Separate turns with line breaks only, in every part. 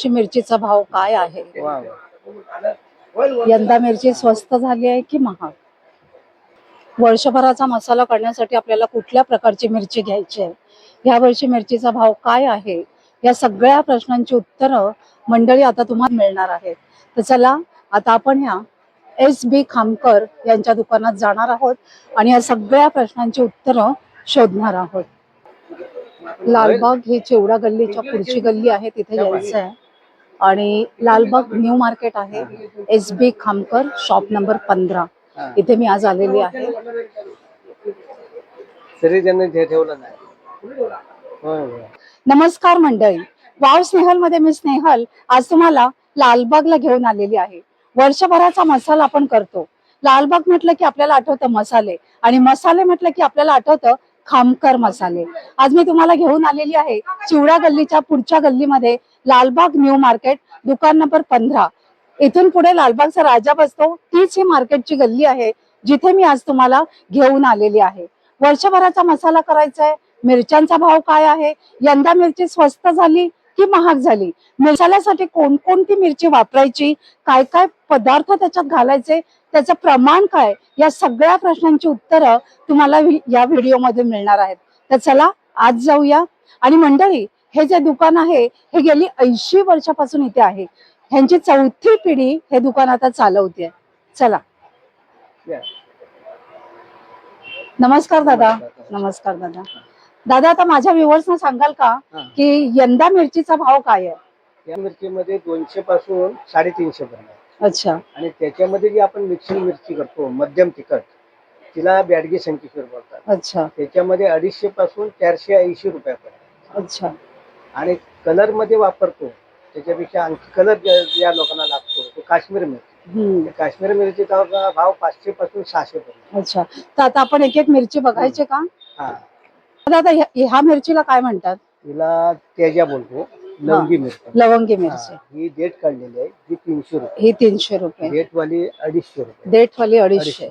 वर्षी मिरचीचा भाव काय आहे. यंदा मिरची स्वस्त झाली आहे की महाग? वर्षभराचा मसाला करण्यासाठी आपल्याला कुठल्या प्रकारची मिरची घ्यायची आहे? या वर्षी मिरचीचा भाव काय आहे? या सगळ्या प्रश्नांची उत्तरं मंडळी आता तुम्हाला मिळणार आहेत. तर चला आता आपण ह्या एस बी खामकर यांच्या दुकानात जाणार आहोत आणि या सगळ्या प्रश्नांची उत्तरं शोधणार आहोत. लालबाग ही चिवडा गल्लीच्या पुढची गल्ली आहे तिथे यायचं आहे आणि लालबाग न्यू मार्केट आहे. S B Khamkar shop number पंधरा.
हा.
इथे मी आज आलेली आहे.
होय होय
नमस्कार मंडळी. वाव स्नेहलमध्ये मी स्नेहल. आज तुम्हाला लालबागला घेऊन आलेली आहे. वर्षभराचा मसाला आपण करतो. लालबाग म्हटलं की आपल्याला आठवतं मसाले. आणि मसाले म्हटलं की आपल्याला आठवतं खामकर मसाले. आज मी तुम्हाला घेऊन आलेली आहे चिवडा गल्लीच्या पुढच्या गल्लीमध्ये लालबाग न्यू मार्केट दुकान नंबर पंधरा. इथून पुढे लालबागचा राजा बसतो तीच ही मार्केटची गल्ली आहे जिथे मी आज तुम्हाला घेऊन आलेली आहे. वर्षभराचा मसाला करायचा आहे मिरच्यांचा भाव काय आहे यंदा मिरची स्वस्त झाली की महाग झाली? मसाल्यासाठी कोणकोणती मिरची वापरायची काय काय पदार्थ त्याच्यात घालायचे त्याचं प्रमाण काय या सगळ्या प्रश्नांची उत्तरं तुम्हाला या व्हिडिओमध्ये मिळणार आहेत. तर चला आज जाऊया. आणि मंडळी हे जे दुकान आहे हे गेली ऐंशी वर्षापासून इथे आहे. ह्यांची चौथी पिढी हे दुकान आता चालवते. चला. नमस्कार दादा. नमस्कार दादा. दादा आता माझ्या व्ह्युअर्सना सांगाल का. की यंदा मिरचीचा भाव काय आहे?
या मिरचीमध्ये दोनशे पासून साडेतीनशे पर्यंत.
अच्छा.
आणि त्याच्यामध्ये जी आपण मिक्सिंग मिरची करतो मध्यम तिखट तिला बॅडगी संकेश्वर बोलतात.
अच्छा.
त्याच्यामध्ये अडीचशे पासून चारशे ऐंशी रुपयापर्यंत.
अच्छा.
आणि कलरमध्ये वापरतो. त्याच्यापेक्षा आणखी कलर ज्या लोकांना लागतो तो काश्मीर मिरची. काश्मीर मिरचीचा भाव पाचशे पासून सहाशे पर्यंत.
अच्छा. तर आता आपण एक एक मिरची बघायची का?
हा.
दादा ह्या मिरचीला काय म्हणतात?
तिला तेजा बोलतो. लवंगी मिरची.
लवंगी मिरची.
हा, डेट काढलेली आहे. ही तीनशे रुपये.
ही तीनशे रुपये.
डेट वाली अडीचशे रुपये.
देठवाली अडीचशे.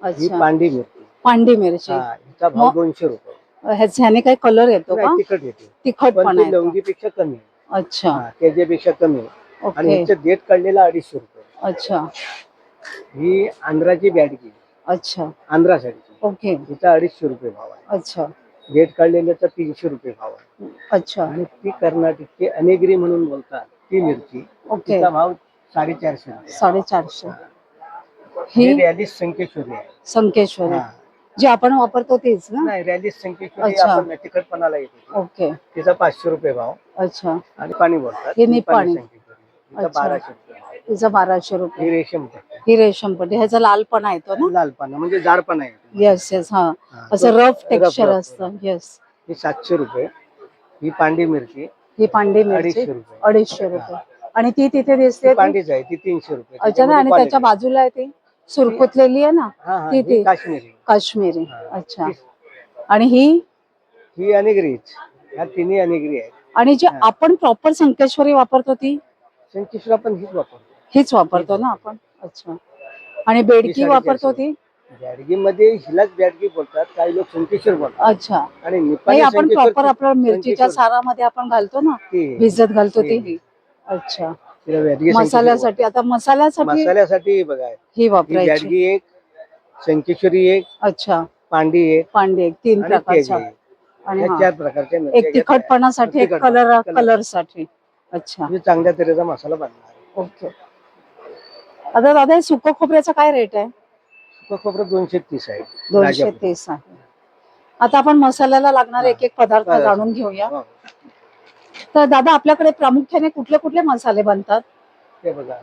ही पांडी मिरची.
पांडी मिरची.
हिचा भाव दोनशे रुपये.
ह्याच- ह्याने काही कलर येतो का?
नाही, तिखट येते.
तिखट
पण
पण
ती
आहे
लवंगीपेक्षा कमी आहे.
अच्छा.
हा, त्याच्यापेक्षा कमी आहे. आणि
ओके.
काढलेला अडीचशे रुपये.
अच्छा.
ही आंध्राची बॅडगी
अच्छा.
आंध्रासाठीची
ओके.
हिचा अडीचशे रुपये भाव आहे.
अच्छा.
डेट काढलेल्याचा तीनशे रुपये भाव आहे.
अच्छा.
आणि ती कर्नाटकची अनेगिरी म्हणून बोलतात ती मिरची.
ओके.
तिचा भाव साडेचारशे रुपये
साडेचारशे.
ही.
ही
रॅलीस संकेश्वरी आहे.
संकेश्वरी.
हा.
जी आपण वापरतो तीच ना?
नाही
अच्छा.
तिखटपणाला येते
ओके.
तिचा पाचशे रुपये भाव.
अच्छा.
आणि पाणी बोलतात.
हे निपाणी.
तिचा
अच्छा.
बाराशे रुपये भाव.
तिचा बाराशे
ही
रुपये
रेशम पट्टी.
ही रेशम पट्टी. ह्याचा लालपणा येतो ना?
लाल पानं म्हणजे जाड पानं आहे
येस येस हा.
हा.
असं रफ टेक्स्चर
रफ.
असतं. येस
ही सातशे रुपये. ही पांडी मिरची.
ही पांडी मिरची.
अडीचशे रुपये.
अडीचशे रुपये. आणि ती तिथे दिसते ती-
पांडीच आहे. ती तीनशे रुपये.
अच्छा ना आणि
त्याच्यामध्ये
त्याच्या
quality.
बाजूला आहे ती? सुरकुतलेली आहे ना?
हा, हा,
ती-
ही
ती.
काश्मीरी.
काश्मीरी. अच्छा. आणि ही?
ही अनेगरीच. ह्या तिन्ही अनेगरी आहेत.
आणि जी. आपण प्रॉपर संकेश्वरी वापरतो ती?
संकेश्वर आपण हीच वापरतो.
हीच वापरतो ना आपण? अच्छा. आणि बेडकी. वापरतो ती?
बॅडगी मध्ये हिलाच बॅडगी बोलतात काही लोक संकेश्वर बोलतात.
अच्छा.
आणि
नाही
निपाणी
आपण
संकेश्वर
प्रॉपर आपल्या मिरचीच्या
संकेश्वर.
सारामध्ये आपण घालतो ना?
ती-
भिजत घालतो ती. अच्छा.
तिला बॅडगी संकेश्वर
मसाल्यासाठी आता. मसाल्यासाठी
मसाल्यासाठी बघा
ही
ही
वापरायची
बॅडगी एक संकेश्वरी एक
अच्छा.
पांडी एक
पांडे एक तीन
आणि
प्रकारच्या.
एक
आणि
या
हा.
चार प्रकारच्या मिरच्या
एक
घेतल्या.
तिखटपणासाठी एक कलर
कलर.
साठी अच्छा.
म्हणजे चांगल्या तऱ्हेचा मसाला बनणार
ओके. आता दादा हे सुक खोबऱ्याचा काय रेट आहे?
सुकं खोबरं दोनशे तीस आहे.
दोनशे
राजापूर.
तीस आहे. आता आपण मसाल्याला लागणारे एक एक पदार्थ
पदार्थ.
जाणून घेऊया.
हो.
तर दादा आपल्याकडे प्रामुख्याने कुठले कुठले मसाले बनतात?
ते बघा.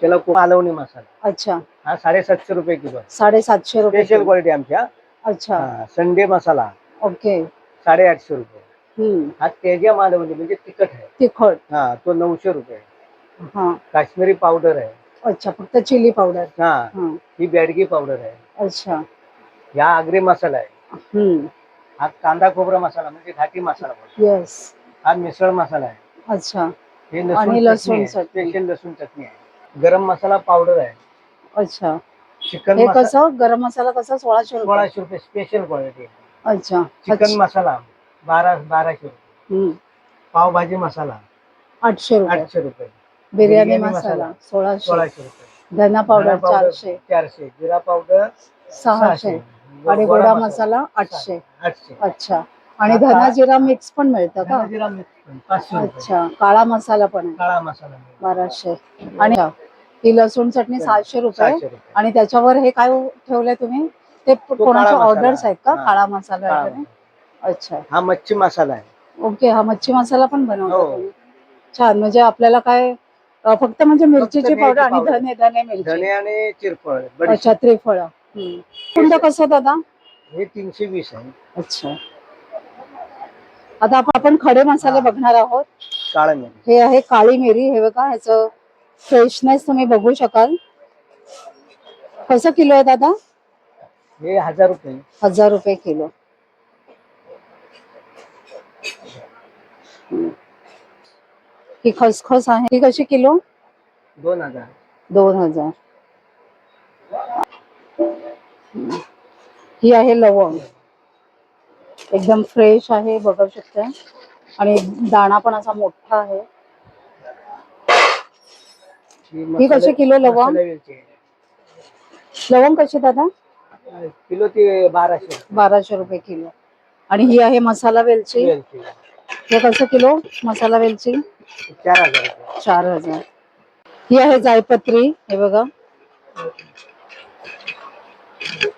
त्याला मालवणी मसाला.
अच्छा.
हा साडेसातशे रुपये किलो.
साडेसातशे रुपये
स्पेशल. क्वालिटी आमच्या.
अच्छा.
हा, संडे मसाला.
ओके.
साडेआठशे रुपये.
हम्म.
हा तेजा मालवणी म्हणजे तिखट आहे.
तिखट.
हा तो नऊशे रुपये
हा.
काश्मीरी पावडर आहे.
अच्छा फक्त चिली पावडर
हा.
हा.
ही बॅडगी पावडर आहे.
अच्छा.
हा आगरी मसाला आहे.
हम्म.
हा कांदा खोबरा मसाला म्हणजे घाटी मसाला बोलतो.
येस
हा मिसळ मसाला आहे.
अच्छा.
हे
आणि लसूण चटणी.
स्पेशल लसूण चटणी आहे. गरम मसाला पावडर आहे.
अच्छा.
चिकन
हे
मसाला
कसं? गरम मसाला कसा? सोळाशे रुपये.
सोळाशे रुपये स्पेशल क्वालिटी
अच्छा.
चिकन
अच्छा.
मसाला बारा बाराशे रुपये.
हम्म.
पावभाजी मसाला
आठशे रुपये.
आठशे रुपये.
बिर्याणी
बिर्याणी
मसाला
मसाला.
सोळाशे.
सोळाशे रुपये.
धना पावडर चारशे.
चारशे. जिरा पावडर
सहाशे. आणि गोडा मसाला आठशे.
आठशे.
अच्छा. आणि
आता-
धना जिरा मिक्स पण मिळतं का?
जिरा मिक्स पण पाचशे रुपये.
अच्छा. काळा मसाला पण आहे.
काळा मसाला.
बाराशे. आणि ही लसूण चटणी सहाशे रुपये. आणि त्याच्यावर हे काय ठेवलंय तुम्ही? ते कोणाचे
काळा मसाला.
ऑर्डर्स आहेत का. काळा मसाला वगैरे? अच्छा.
हा मच्छी मसाला आहे.
ओके हा मच्छी मसाला पण बनवतो
हो.
छान म्हणजे आपल्याला काय फक्त म्हणजे मिरचीची
मिरची
पावडर आणि. धने धने मिरची.
आणि चिरफळ
अच्छा त्रिफळ. कुंड कसं दादा?
हे तीनशे वीस आहे.
अच्छा. आता आप- आपण खडे मसाले. बघणार आहोत.
काळा मिरी.
हे आहे काळी मिरी हे बघा ह्याचं फ्रेशनेस तुम्ही बघू शकाल. कसं किलो आहे दादा?
हे हजार रुपये.
हजार रुपये किलो. ही खसखस आहे. ही कशी किलो?
दोन हजार.
दोन हजार. ही आहे लवंग. एकदम फ्रेश आहे बघू शकता आणि दाणा पण असा मोठा आहे.
ही
कशी किलो लवंग? लवंग कशी दादा?
किलो ते बाराशे.
बाराशे रुपये किलो. आणि ही आहे मसाला वेलची? हे कसं किलो? मसाला वेलची?
चार हजार
चार हजार. ही आहे जायपत्री हे बघा.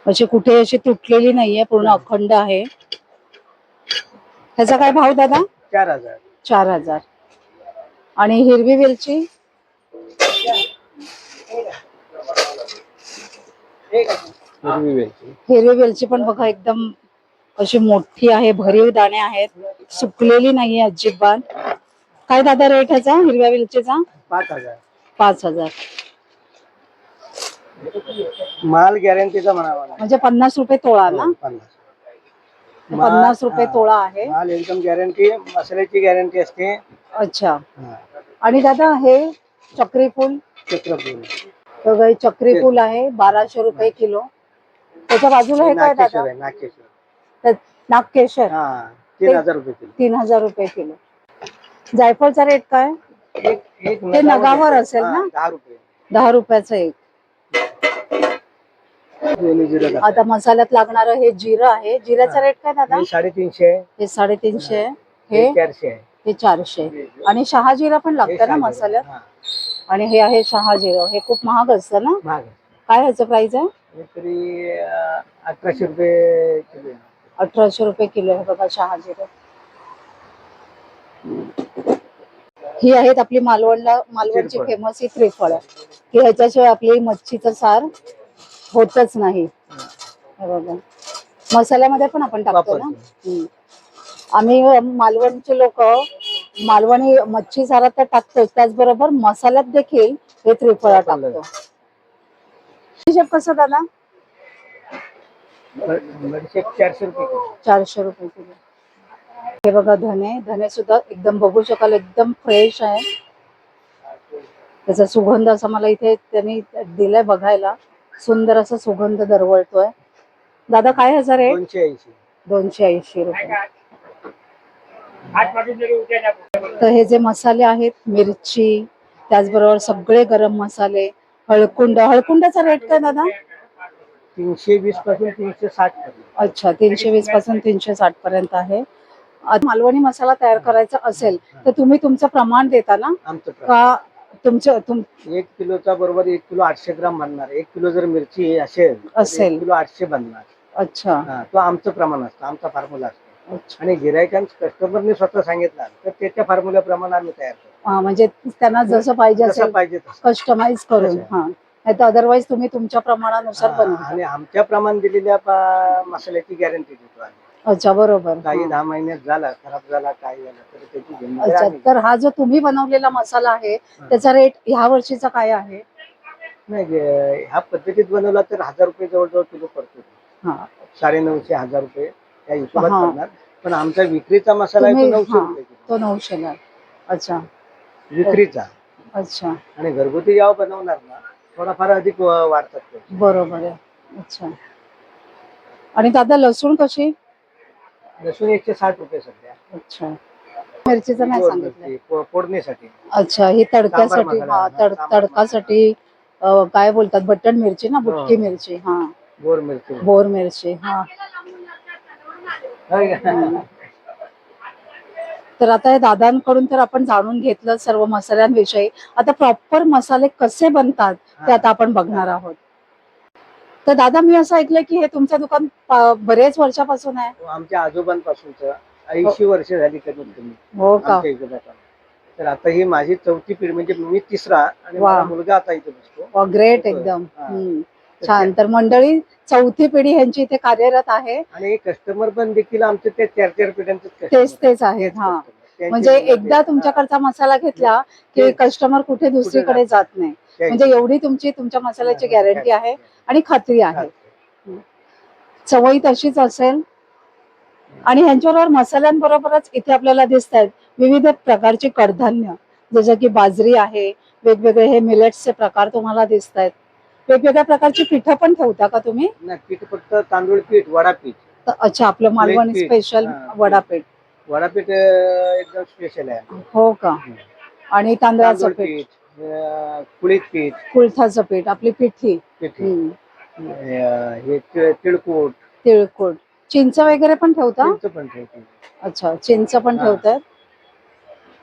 अशी कुठे अशी तुटलेली नाहीये पूर्ण अखंड आहे. ह्याचा काय भाव दादा?
चार हजार.
चार हजार. आणि हिरवी वेलची?
हिरवी वेलची
पण बघा एकदम अशी मोठी आहे भरीव दाणे आहेत. सुकलेली नाहीये अजिबात. काय दादा रेट ह्याचा? हिरव्या वेलचीचा
पाच हजार.
पाच हजार.
माल गॅरंटीचा म्हणावा.
म्हणजे पन्नास रुपये तोळा ना?
हो, पन्नास.
पन्नास रुपये. तोळा आहे.
माल एकदम गॅरंटी मसाल्याची गॅरंटी असते.
अच्छा. आणि दादा हे चक्री फूल
चक्रफूल.
बघा हे चक्री फूल आहे बाराशे रुपये किलो. त्याच्या बाजूला हे काय दादा?
आहे
नागकेशर
हा तीन हजार रुपये किलो.
तीन हजार रुपये किलो. जायफळचा रेट काय?
एक एक
ते नगावर असेल
हा,
ना?
दहा रुपये.
दहा रुपयाचं एक.
दोन्ही जिरं टाका.
आता मसाल्यात लागणारं हे जिरं आहे. जिऱ्याचा रेट काय दादा?
हे साडेतीनशे आहे.
हे साडेतीनशे आहे.
हे.
हे
चारशे आहे.
हे चारशे आणि शहाजिरा पण
हे
लागतं ना. मसाल्यात?
हा,
आणि हे आहे शहाजिरं हे खूप महाग असतं ना
महाग आहे.
काय ह्याचं प्राइस आहे
हे तरी अं, अठराशे रुपये किलो आहे.
अठराशे रुपये किलो आहे बघा शहाजिरं ही आहेत आपली मालवणला मालवणची
त्रिफळ.
फेमस ही त्रिफळ की ह्याच्याशिवाय आपली मच्छीचं सार होतच नाही हे बघा मसाल्यामध्ये पण आपण टाकतो ना
वापरतो.
हम्म. आम्ही मालवणचे लोक मालवणी मच्छी सारात तर टाकतोच त्याचबरोबर मसाल्यात देखील हे त्रिफळा टाकतो हिशेब कसं दादा?
चारशे रुपये किलो.
चारशे रुपये किलो. हे बघा धने धने सुद्धा एकदम बघू शकाल एकदम फ्रेश आहे. त्याचा सुगंध असा मला इथे त्यांनी दिलाय बघायला. सुंदर असा सुगंध दरवळतोय. दादा काय
दोनशे ऐंशी.
दोनशे ऐंशी रुपये. तर हे जे मसाले आहेत मिरची त्याचबरोबर सगळे गरम मसाले हळकुंड हळकुंडाचा रेट काय दादा?
तीनशे वीसपासून तीनशे साठ पर्यंत.
अच्छा तीनशे वीसपासून तीनशे साठ पर्यंत आहे. मालवणी मसाला तयार करायचा असेल तर तुम्ही तुमचं प्रमाण देता ना. का तुमचं तुम
एक किलोचा बरोबर एक किलो आठशे ग्राम बनणार. एक किलो जर मिरची असेल
असेल.
किलो आठशे बनणार.
अच्छा.
हा, तो आमचं प्रमाण असतं आमचा फॉर्म्युला असतो. आणि गिरायकांच कस्टमरने स्वतः सांगितलं. तर त्याच्या फॉर्म्युल्याप्रमाणे आम्ही तयार करतो.
हा, म्हणजे त्यांना जसं पाहिजे
जसं
असेल
पाहिजे तसं.
कस्टमाइज करून
तसं.
हा. नाही तर अदरवाईज तुम्ही तुमच्या प्रमाणानुसार
हा,
बनवता.
आणि आमच्या प्रमाण दिलेल्या पा- मसाल्याची गॅरंटी देतो आम्ही.
अच्छा बरोबर.
काही
हा.
दहा महिन्यात झाला खराब झाला काय झालं तर त्याची
अच्छा तर हा जो तुम्ही बनवलेला मसाला आहे त्याचा रेट ह्या वर्षीचा काय आहे?
नाही गे- ह्या पद्धतीत बनवला तर हजार रुपये जवळजवळ किलो पडतो.
हा.
साडे नऊशे हजार रुपये. त्या हिशोबात
हा.
पडणार पण आमचा विक्रीचा मसाला आहे तो नऊशे
हा
रुपये किलो.
तो नऊशेला अच्छा.
विक्रीचा.
अच्छा.
आणि घरगुती जेव्हा बनवणार ना थोडाफार अधिक वा- वाढतात ते.
बरोबर आहे. अच्छा. आणि दादा लसूण कशी?
लसूण एकशे साठ रुपये सध्या.
अच्छा. मिरचीचं नाही सांगितलं.
मिरची, फो- फोडणीसाठी.
अच्छा ही तडक्यासाठी
मसाला,
हा तड
सांबार
तडकासाठी अं, काय बोलतात बटन मिरची ना बुटकी
हो.
मिरची हा.
गोड मिरची.
बोर मिरची हा. तर आता हे दादांकडून तर आपण जाणून घेतलं सर्व मसाल्यांविषयी. आता प्रॉपर मसाले कसे बनतात ते आता आपण बघणार आहोत. तर दादा मी असं ऐकलं की हे तुमचं दुकान बरेच वर्षापासून आहे.
आमच्या आजोबांपासूनच. ऐंशी वर्ष झाली कमीत कमी
हो का?
आमच्या. तर आता ही माझी चौथी पिढी म्हणजे मी तिसरा आणि
वा.
माझा मुलगा आता इथे बसतो.
ग्रेट. एकदम.
हा.
हम्म. छान. तर मंडळी चौथी पिढी ह्यांची इथे कार्यरत आहे.
आणि कस्टमर पण देखील आमचे ते चार चार पिढ्यांचे
तेच तेच आहेत हा. म्हणजे एकदा तुमच्याकडचा मसाला घेतला की. कस्टमर कुठे दुसरीकडे जात नाही. म्हणजे एवढी तुमची तुमच्या मसाल्याची गॅरंटी आहे आणि खात्री आहे. चवही तशीच असेल. आणि ह्यांच्याबरोबर मसाल्यांबरोबरच इथे आपल्याला दिसत आहेत विविध प्रकारची कडधान्य. जसं की बाजरी आहे वेगवेगळे हे मिलेट्सचे प्रकार तुम्हाला दिसत आहेत वेगवेगळ्या प्रकारची पिठं पण ठेवता का तुम्ही?
नाही, पीठ फक्त तांदूळ पीठ वडापीठ.
तर अच्छा आपलं मालवणी
पीठ.
स्पेशल
हा,
वडापीठ.
वडापीठ अं, एकदम स्पेशल आहे
हो का? आणि तांदळाचं
तांदूळ
पीठ?
पीठ अं, कुळीत पीठ.
कुळथाचं पीठ आपली पिठी.
पीठ.
हम्म.
अं, हे तिळ- तिळकूट.
तिळकुट. चिंच वगैरे पण ठेवता?
चिंच पण ठेवतो.
अच्छा चिंच पण
हा.
ठेवतात.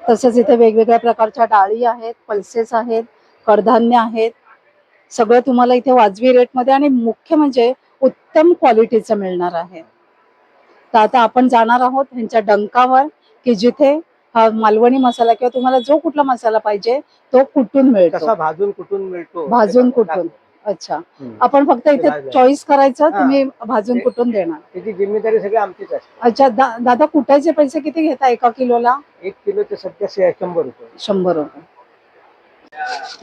तसेच इथे वेगवेगळ्या प्रकारच्या डाळी आहेत पल्सेस आहेत कडधान्य आहेत. सगळं तुम्हाला इथे वाजवी रेटमध्ये आणि मुख्य म्हणजे उत्तम क्वालिटीचं मिळणार आहे. तर आता आपण जाणार आहोत ह्यांच्या डंकावर की जिथे हा मालवणी मसाला किंवा तुम्हाला जो कुठला मसाला पाहिजे तो कुठून मिळतो.
भाजून कुठून मिळतो?
भाजून कुठून. अच्छा. आपण फक्त इथे. चॉईस करायचं. तुम्ही भाजून कुठून देणार?
त्याची जिम्मेदारी सगळी आमचीच असते.
अच्छा दा, दादा कुटायचे पैसे किती घेता एका किलोला?
एक किलोचे सध्या शंभर रुपये.
शंभर रुपये.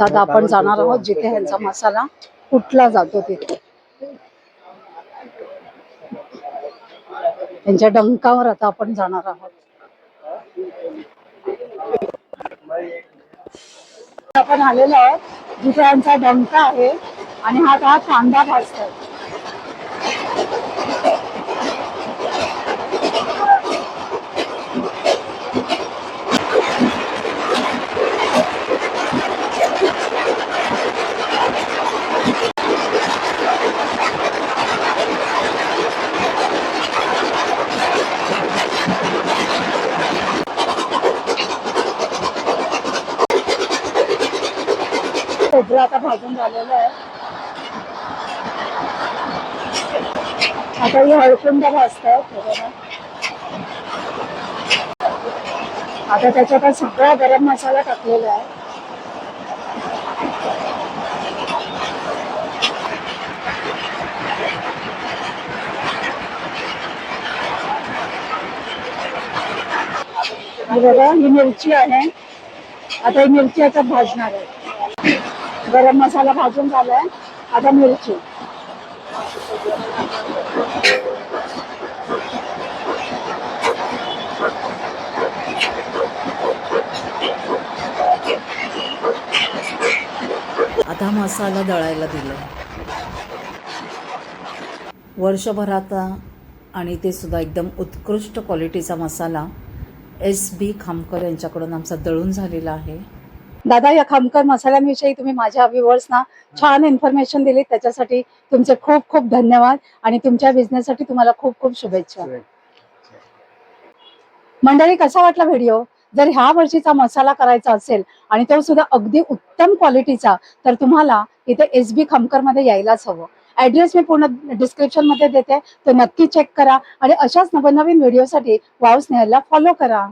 आता आपण जाणार आहोत जिथे ह्यांचा मसाला कुठला जातो तिथे. त्यांच्या डंकावर आता आपण जाणार आहोत. आपण आलेलो आहोत जिथे यांचा डंका आहे आणि हा हा कांदा भाजतात खोबरं आता भाजून झालेलं आहे. आता हे हळकुंड भाजतायत आता त्याच्यात सगळा गरम मसाला टाकलेला आहे. बघा ही मिरची आहे. आता ही मिरची आता भाजणार आहे. गरम मसाला भाजून झालाय. आता मिरची.
आता मसाला दळायला दिला वर्षभराचा आणि ते सुद्धा एकदम उत्कृष्ट क्वालिटीचा मसाला एस बी खामकर यांच्याकडून आमचा दळून झालेला आहे.
दादा या खामकर मसाल्यांविषयी तुम्ही माझ्या व्ह्युअर्सना छान इन्फॉर्मेशन दिली त्याच्यासाठी तुमचे खूप खूप धन्यवाद आणि तुमच्या बिझनेससाठी तुम्हाला खूप खूप शुभेच्छा. मंडळी कसा वाटला व्हिडिओ जर ह्या वर्षीचा मसाला करायचा असेल आणि तो सुद्धा अगदी उत्तम क्वालिटीचा तर तुम्हाला इथे एस बी खमकरमध्ये यायलाच हवं. ऍड्रेस मी पूर्ण डिस्क्रिप्शनमध्ये देते. तो नक्की चेक करा आणि अशाच नवनवीन व्हिडिओसाठी वाव स्नेहलला फॉलो करा.